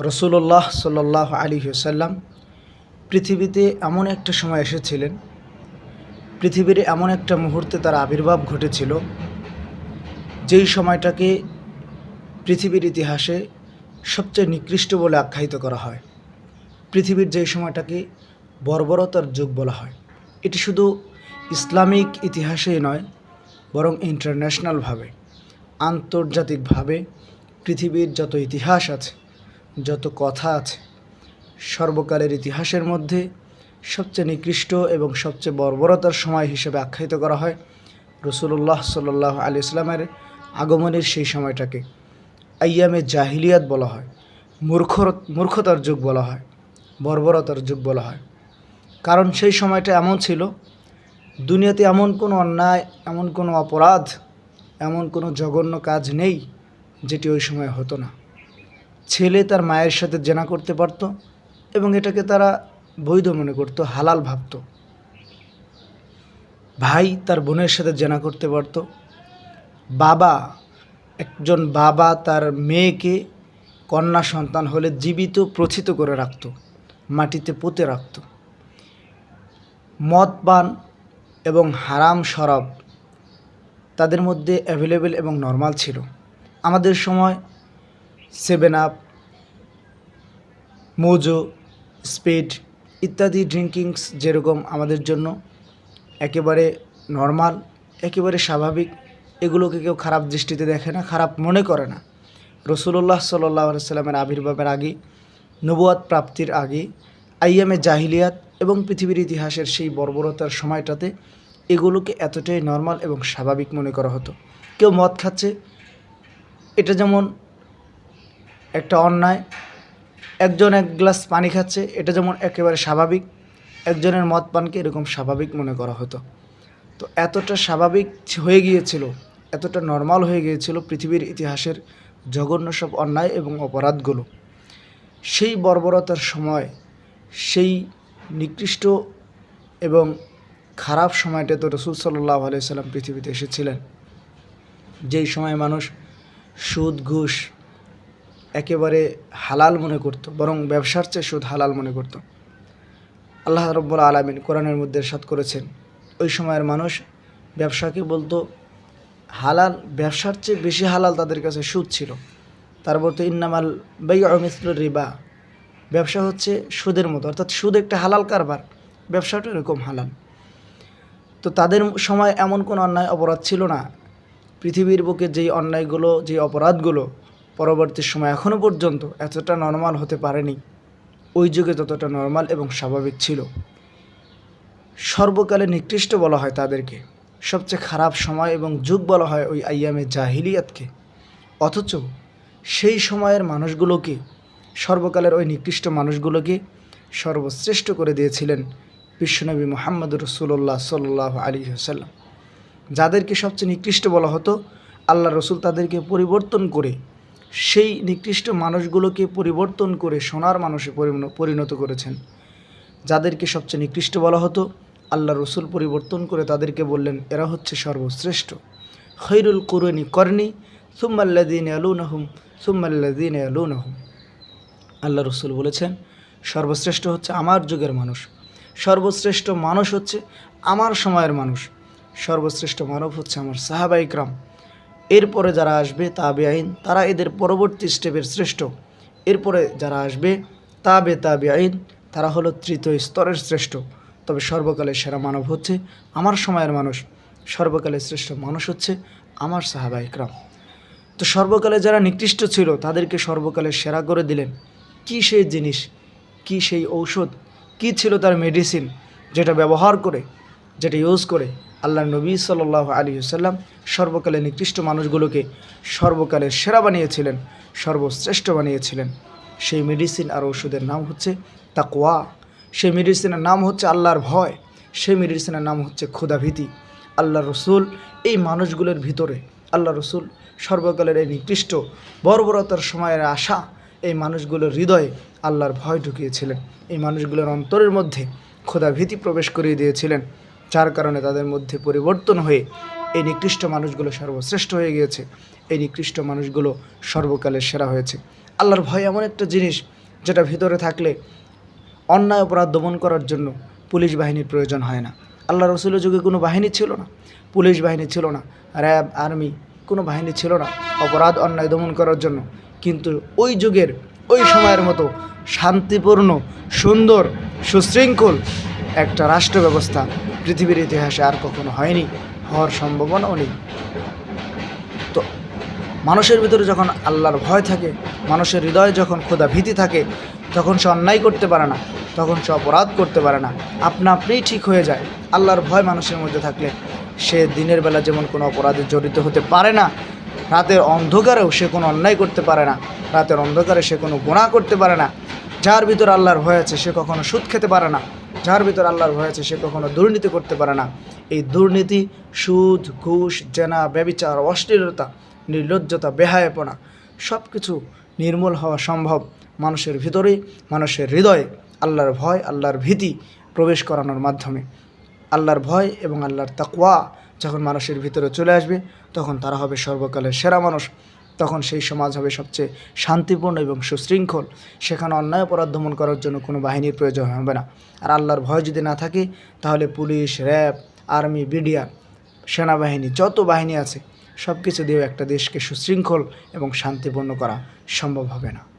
রসুল্লাহ সাল্লাহ আলী সাল্লাম পৃথিবীতে এমন একটা সময় এসেছিলেন, পৃথিবীর এমন একটা মুহূর্তে তার আবির্ভাব ঘটেছিল, যেই সময়টাকে পৃথিবীর ইতিহাসে সবচেয়ে নিকৃষ্ট বলে আখ্যায়িত করা হয়। পৃথিবীর যেই সময়টাকে বর্বরতার যুগ বলা হয়। এটি শুধু ইসলামিক ইতিহাসেই নয়, বরং ইন্টারন্যাশনালভাবে, আন্তর্জাতিকভাবে পৃথিবীর যত ইতিহাস আছে যত কথা আছে, সর্বকালের ইতিহাসের মধ্যে সবচেয়ে নিকৃষ্ট এবং সবচেয়ে বর্বরতার সময় হিসেবে আখ্যায়িত করা হয় রসুল্লাহ সাল্লাহ আলি ইসলামের আগমনের সেই সময়টাকে। আইয়ামে জাহিলিয়াত বলা হয় মূর্খ মূর্খতার যুগ বলা হয়, বর্বরতার যুগ বলা হয়। কারণ সেই সময়টা এমন ছিল, দুনিয়াতে এমন কোনো অন্যায়, এমন কোনো অপরাধ, এমন কোনো জঘন্য কাজ নেই যেটি ওই সময় হতো না। ছেলে তার মায়ের সাথে জেনা করতে পারত এবং এটাকে তারা বৈধ মনে করত, হালাল ভাবত। ভাই তার বোনের সাথে জেনা করতে পারত। বাবা, একজন বাবা তার মেয়েকে কন্যা সন্তান হলে জীবিত, প্রথিত করে রাখত, মাটিতে পুঁতে রাখত। মদ পান এবং হারাম শরাব তাদের মধ্যে অ্যাভেলেবেল এবং নর্মাল ছিল। আমাদের সময় সেভেন আপ মোজো স্পিড ইত্যাদি ড্রিঙ্কিংস যেরকম আমাদের জন্য একেবারে নর্মাল একেবারে স্বাভাবিক, এগুলোকে কেউ খারাপ দৃষ্টিতে দেখে না, খারাপ মনে করে না। রসুল্লাহ সাল্লাহ সাল্লামের আবির্ভাবের আগে নবুয়াদ প্রাপ্তির আগে, আইয়ামে জাহিলিয়াত এবং পৃথিবীর ইতিহাসের সেই বর্বরতার সময়টাতে এগুলোকে এতটাই নর্মাল এবং স্বাভাবিক মনে করা হতো। কেউ মদ খাচ্ছে, এটা যেমন একটা অন্যায়। একজন এক গ্লাস পানি খাচ্ছে, এটা যেমন একেবারে স্বাভাবিক, একজনের মদ পানকে এরকম স্বাভাবিক মনে করা হতো। তো এতটা স্বাভাবিক হয়ে গিয়েছিল, এতটা নর্মাল হয়ে গিয়েছিল পৃথিবীর ইতিহাসের জঘন্য সব অন্যায় এবং অপরাধগুলো। সেই বর্বরতার সময়, সেই নিকৃষ্ট এবং খারাপ সময়টা তো রসুল সাল্লাহ আলাইসাল্লাম পৃথিবীতে এসেছিলেন। যেই সময় মানুষ সুদ, ঘুষ একেবারে হালাল মনে করত, বরং ব্যবসার চেয়ে সুদ হালাল মনে করত। আল্লাহ রব্বুল আলমিন কোরআনের মধ্যে সাত করেছেন, ওই সময়ের মানুষ ব্যবসাকে বলতো, হালাল, ব্যবসার চেয়ে বেশি হালাল তাদের কাছে সুদ ছিল। তারপর তো ইন্নামাল বাই অমিসল রিবা। ব্যবসা হচ্ছে সুদের মতো, অর্থাৎ সুদ একটা হালাল কারবার, ব্যবসাটা এরকম হালাল। তো তাদের সময় এমন কোনো অন্যায় অপরাধ ছিল না। পৃথিবীর বুকে যেই অন্যায়গুলো, যেই অপরাধগুলো পরবর্তী সময় এখনও পর্যন্ত এতটা নর্মাল হতে পারেনি। ওই যুগে ততটা নর্মাল এবং স্বাভাবিক ছিল। সর্বকালে নিকৃষ্ট বলা হয় তাদেরকে। সবচেয়ে খারাপ সময় এবং যুগ বলা হয় ওই আইয়ামে জাহিলিয়াতকে। অথচ সেই সময়ের মানুষগুলোকে, সর্বকালের ওই নিকৃষ্ট মানুষগুলোকে সর্বশ্রেষ্ঠ করে দিয়েছিলেন বিশ্বনবী মোহাম্মদ রসুল্লাহ সাল্লাহ আলী সাল্লাম যাদেরকে সবচেয়ে নিকৃষ্ট বলা হতো আল্লাহ রসুল তাদেরকে পরিবর্তন করে সেই নিকৃষ্ট মানুষগুলোকে পরিবর্তন করে সোনার মানুষে পরিণত করেছেন। যাদেরকে সবচেয়ে নিকৃষ্ট বলা হতো, আল্লাহ রসুল পরিবর্তন করে তাদেরকে বললেন, এরা হচ্ছে সর্বশ্রেষ্ঠ। খৈরুল কুরনি করনি সুম্মাল্লাদিন আলুনহুম সুম্মাল্লাদিন আলুনহুম আল্লাহ রসুল বলেছেন, সর্বশ্রেষ্ঠ হচ্ছে আমার যুগের মানুষ। সর্বশ্রেষ্ঠ মানুষ হচ্ছে আমার সময়ের মানুষ। সর্বশ্রেষ্ঠ মানব হচ্ছে আমার সাহাবা ইকরাম এরপরে যারা আসবে তাবে আইন তারা এদের পরবর্তী স্টেপের শ্রেষ্ঠ। এরপরে যারা আসবে তাবে তাবে আইন তারা হলো তৃতীয় স্তরের শ্রেষ্ঠ। তবে সর্বকালের সেরা মানব হচ্ছে আমার সময়ের মানুষ। সর্বকালের শ্রেষ্ঠ মানুষ হচ্ছে আমার সাহাবা ইকরাম তো সর্বকালে যারা নিকৃষ্ট ছিল, তাদেরকে সর্বকালে সেরা করে দিলেন। কি সেই জিনিস? কি সেই ঔষধ? কি ছিল তার মেডিসিন যেটা ব্যবহার করে, যেটা ইউজ করে আল্লাহ নবী সাল্লাহ আলী সাল্লাম সর্বকালে নিকৃষ্ট মানুষগুলোকে সর্বকালের সেরা বানিয়েছিলেন, সর্বশ্রেষ্ঠ বানিয়েছিলেন। সেই মেডিসিন আর ওষুধের নাম হচ্ছে তাকোয়া সেই মেডিসিনের নাম হচ্ছে আল্লাহর ভয়। সেই মেডিসিনের নাম হচ্ছে ক্ষুধাভীতি। আল্লাহ রসুল এই মানুষগুলোর ভিতরে আল্লাহ রসুল সর্বকালের এই নিকৃষ্ট, বর্বরতার সময়ের আশা, এই মানুষগুলোর হৃদয়ে আল্লাহর ভয় ঢুকিয়েছিলেন। এই মানুষগুলোর অন্তরের মধ্যে ক্ষুধাভীতি প্রবেশ করিয়ে দিয়েছিলেন। যার কারণে তাদের মধ্যে পরিবর্তন হয়ে এই নিকৃষ্ট মানুষগুলো সর্বশ্রেষ্ঠ হয়ে গিয়েছে। এই নিকৃষ্ট মানুষগুলো সর্বকালের সেরা হয়েছে। আল্লাহর ভয় এমন একটা জিনিস যেটা ভিতরে থাকলে অন্যায় অপরাধ দমন করার জন্য পুলিশ বাহিনীর প্রয়োজন হয় না। আল্লাহ রসুলের যুগে কোনো বাহিনী ছিল না। পুলিশ বাহিনী ছিল না। র্যাব, আর্মি কোনো বাহিনী ছিল না অপরাধ, অন্যায় দমন করার জন্য। কিন্তু ওই যুগের, ওই সময়ের মতো শান্তিপূর্ণ, সুন্দর, সুশৃঙ্খল একটা রাষ্ট্র ব্যবস্থা পৃথিবীর ইতিহাসে আর কখনো হয়নি, হওয়ার সম্ভাবনাও নেই। তো মানুষের ভিতরে যখন আল্লাহর ভয় থাকে, মানুষের হৃদয়ে যখন খোদা ভীতি থাকে, তখন সে অন্যায় করতে পারে না, তখন সে অপরাধ করতে পারে না। আপনা আপনিই ঠিক হয়ে যায়। আল্লাহর ভয় মানুষের মধ্যে থাকলে সে দিনের বেলা যেমন কোনো অপরাধে জড়িত হতে পারে না, রাতের অন্ধকারেও সে কোনো অন্যায় করতে পারে না, রাতের অন্ধকারে সে কোনো গুণা করতে পারে না। যার ভিতর আল্লাহর ভয় আছে, সে কখনো সুদ খেতে পারে না। যার ভিতর আল্লাহর ভয় আছে, সে কখনো দুর্নীতি করতে পারে না। এই দুর্নীতি, সুদ, ঘুষ, জেনা, ব্যবিচার, অশ্লীলতা, নির্লজ্জতা, বেহায়াপনা সব কিছু নির্মূল হওয়া সম্ভব মানুষের ভিতরেই, মানুষের হৃদয়ে আল্লাহর ভয়, আল্লাহর ভীতি প্রবেশ করানোর মাধ্যমে। আল্লাহর ভয় এবং আল্লাহর তাকওয়া যখন মানুষের ভিতরে চলে আসবে, তখন তারা হবে সর্বকালের সেরা মানুষ। তখন সেই সমাজ হবে সবচেয়ে শান্তিপূর্ণ এবং সুশৃঙ্খল। সেখানে অন্যায় অপরাধ দমন করার জন্য কোনো বাহিনীর প্রয়োজন হবে না। আর আল্লাহর ভয় যদি না থাকে, তাহলে পুলিশ, র্যাব, আর্মি, বিডিআর, সেনাবাহিনী, যত বাহিনী আছে সব কিছু দিয়েও একটা দেশকে সুশৃঙ্খল এবং শান্তিপূর্ণ করা সম্ভব হবে না।